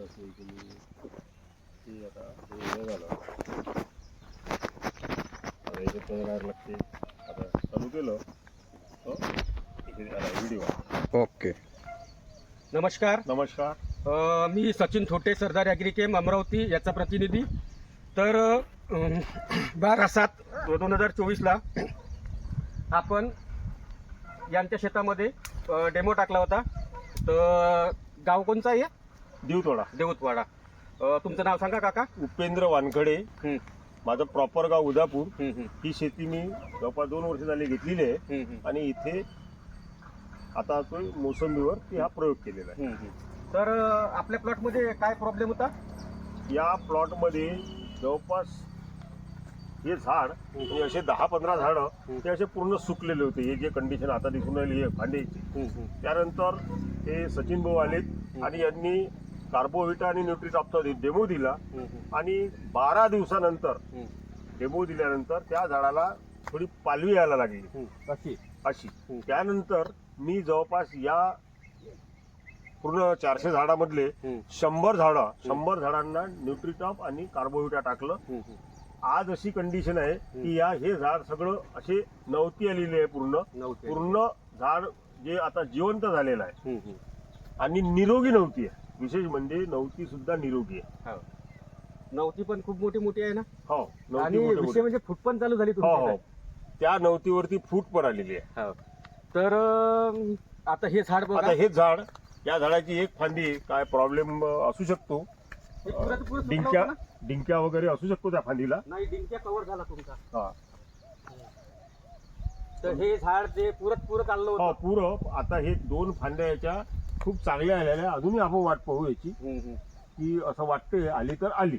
असे की मी ते आता हे हे झालं आता याच्यात करायला लागते आता चालू केलं तो इथे व्हिडिओ ओके. नमस्कार. नमस्कार. अ, मी सचिन थोटे सरदार ॲग्रिकेम अमरावती याचा प्रतिनिधी. तर अम, बारा सात दोन हजार चोवीसला आपण यांच्या शेतामध्ये अ, डेमो टाकला होता. तर गाव कोणचं आहे? दिवतोडा देऊतवाडा. अ, तुमचं नाव सांगा काका. उपेंद्र वानखडे. माझं प्रॉपर गाव उदापूर. हं, शेती मी जवळपास दोन वर्ष झाली घेतलेली आहे. आणि इथे आता तो मोसंबीवर ती हा प्रयोग केलेला आहे. तर अ, आपल्या प्लॉटमध्ये काय प्रॉब्लेम होता? या प्लॉटमध्ये जवळपास हे झाड हे असे दहा पंधरा झाडं ते असे पूर्ण सुकलेले होते. हे जे कंडिशन आता दिसून राहिली हं, त्यानंतर हे सचिन भाऊ आलेत आणि यांनी कार्बोविटा आणि न्यूट्रीटॉपचा डेमो दिला. आणि बारा दिवसानंतर डेमो दिल्यानंतर त्या झाडाला थोडी पालवी यायला लागली. अशी. अशी. त्यानंतर मी जवळपास या पूर्ण चारशे झाडामधले शंभर झाडं शंभर झाडांना न्यूट्रीटॉप आणि कार्बोविटा टाकलं. आज अशी कंडिशन आहे की या हे झाड सगळं असे नवती आलेली आहे पूर्ण. पूर्ण झाड जे आता जिवंत झालेलं आहे. आणि निरोगी नव्हती आहे. विशेष म्हणजे नवती सुद्धा निरोगी आहे. हो. नवती पण खूप मोठी मोठी आहे ना? हो आणि नवती मोठी. विषय मोठी. म्हणजे फूट पण चालू झाली हो तुमची हो त्या नवतीवरती फूट पण आलेली आहे. हो. तर अं, आता हे झाड बघा. आता हे झाड या झाडाची एक फांदी काय प्रॉब्लेम असू शकतो. हे पुरं तर पुरं सुकलं डिंक्या होतं ना? डिंक्या वगैरे असू शकतो त्या फांदीला. नाही डिंक्या कव्हर झाला तुमचा. हा. तर हे झाड जे पुरत पुरत हो होतं. पुरं. आता हे दोन फांद्या याच्या खूप चांगल्या आलेल्या आहे. अजूनही आपण वाट पाहू याची की असं वाटते आली तर आली.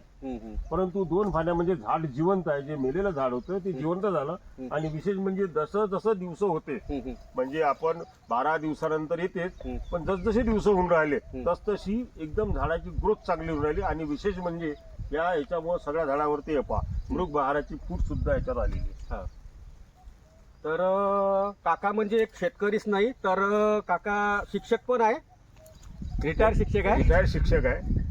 परंतु दोन फांद्या म्हणजे झाड जिवंत आहे जे मेलेलं झाड होतं ते जिवंत झालं. आणि विशेष म्हणजे जसं जसं दिवस होते. म्हणजे आपण बारा दिवसानंतर येतेच. पण जसजसे दिवस होऊन राहिले. तसतशी एकदम झाडाची ग्रोथ चांगली होऊन राहिली आणि विशेष म्हणजे या ह्याच्यामुळे सगळ्या झाडावरती पा मृग बहाराची फूट सुद्धा याच्यात आलेली आहे. हा. तर अं, काका म्हणजे एक शेतकरीच नाही तर अं, काका शिक्षक पण आहे रिटायर शिक्षक आहे रिटायर्ड शिक्षक आहे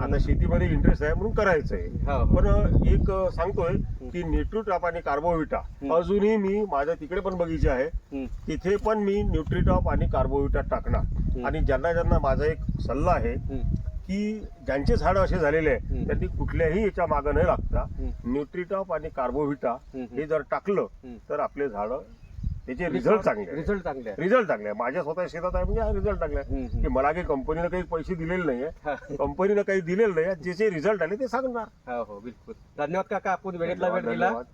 आता शेतीमध्ये इंटरेस्ट आहे म्हणून करायचं आहे हो. पण एक सांगतोय की न्यूट्रीटॉप आणि कार्बोविटा हं. अजूनही मी माझ्या तिकडे पण बगीचे आहे हं, तिथे पण मी न्यूट्रीटॉप आणि कार्बोविटा टाकणार आणि ज्यांना ज्यांना माझा एक सल्ला आहे हं, की ज्यांचे झाड असे झालेले आहे हं. त्यांनी कुठल्याही याच्या मागं न लागता हं. न्यूट्रीटॉप आणि कार्बोविटा हं. हे जर टाकलं हं. तर आपले झाड त्याचे रिझल्ट चांगले. रिझल्ट चांगले. रिझल्ट चांगले आहे माझ्या स्वतः शेतात आहे म्हणजे हा रिझल्ट चांगला आहे. की मला काही कंपनीनं काही पैसे दिलेले नाहीये. कंपनीनं काही दिलेलं नाही जे जे रिझल्ट आले ते सांगणार हो हो बिलकुल धन्यवाद काका आपण वेळेतला वेळ दिला धन्यवाद.